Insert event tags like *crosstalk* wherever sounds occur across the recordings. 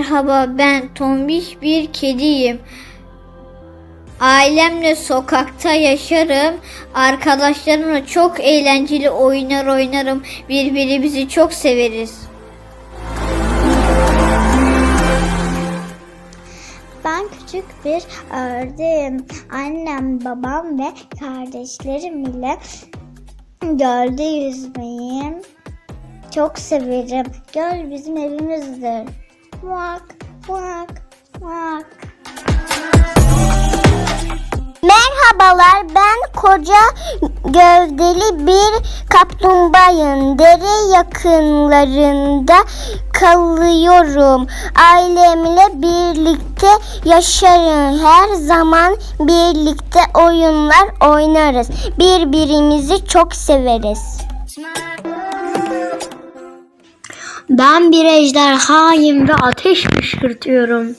Merhaba ben tombiş bir kediyim. Ailemle sokakta yaşarım. Arkadaşlarımla çok eğlenceli oyunlar oynarım. Birbirimizi çok severiz. Ben küçük bir ördeğim. Annem, babam ve kardeşlerim ile gölde yüzmeyi çok severim. Göl bizim evimizdir. Muak, muak, muak. Merhabalar ben koca gövdeli bir kaplumbağayım. Dere yakınlarında kalıyorum. Ailemle birlikte yaşarım. Her zaman birlikte oyunlar oynarız. Birbirimizi çok severiz. Ben bir ejderhayım ve ateş fışkırtıyorum.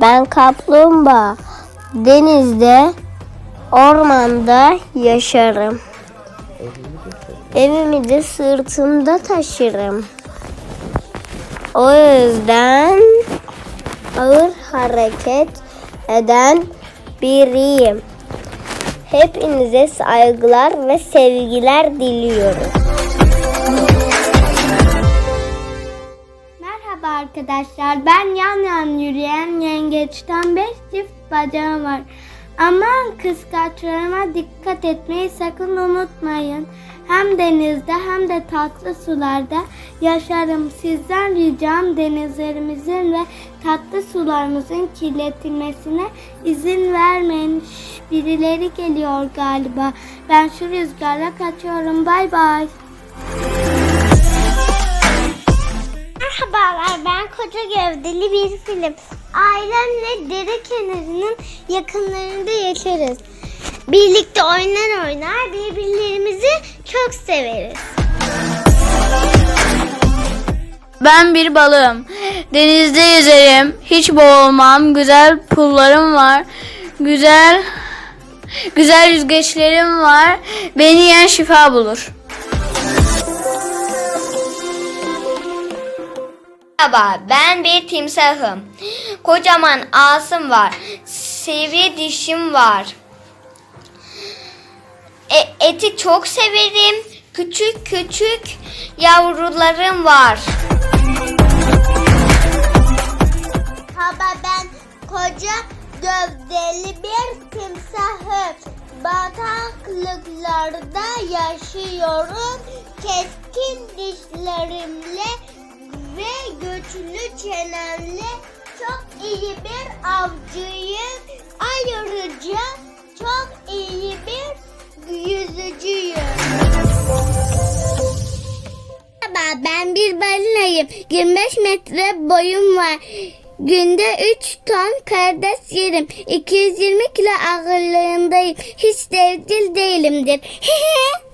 Ben kaplumbağa. Denizde, ormanda yaşarım. Evimi de sırtımda taşırım. O yüzden ağır hareket eden biriyim. Hepinize saygılar ve sevgiler diliyorum. Merhaba arkadaşlar. Ben yan yan yürüyen yengeçten 5 çift bacağım var. Aman kıskaçlarıma dikkat etmeyi sakın unutmayın. Hem denizde hem de tatlı sularda yaşarım. Sizden ricam denizlerimizin ve tatlı sularımızın kirletilmesine izin vermeyin. Birileri geliyor galiba. Ben şu rüzgarla kaçıyorum. Bay bay. Merhabalar ben koca gövdeli bir film. Ailemle dere kenarının yakınlarında yaşarız. Birlikte oynar oynar birbirlerimizi çok severiz. Ben bir balığım. Denizde yüzerim. Hiç boğulmam. Güzel pullarım var. Güzel güzel yüzgeçlerim var. Beni yiyen şifa bulur. Merhaba ben bir timsahım. Kocaman ağzım var. Sivri dişim var. E, eti çok severim. Küçük küçük yavrularım var. Bataklıklarda yaşıyorum. Keskin dişlerimle ve güçlü çenemle çok iyi bir avcıyım. Ayrıca çok iyi bir yüzücüyüm. Merhaba ben bir balinayım. 25 metre boyum var. Günde 3 ton karides yerim. 220 kilo ağırlığındayım. Hiç devcil değilimdir. *laughs*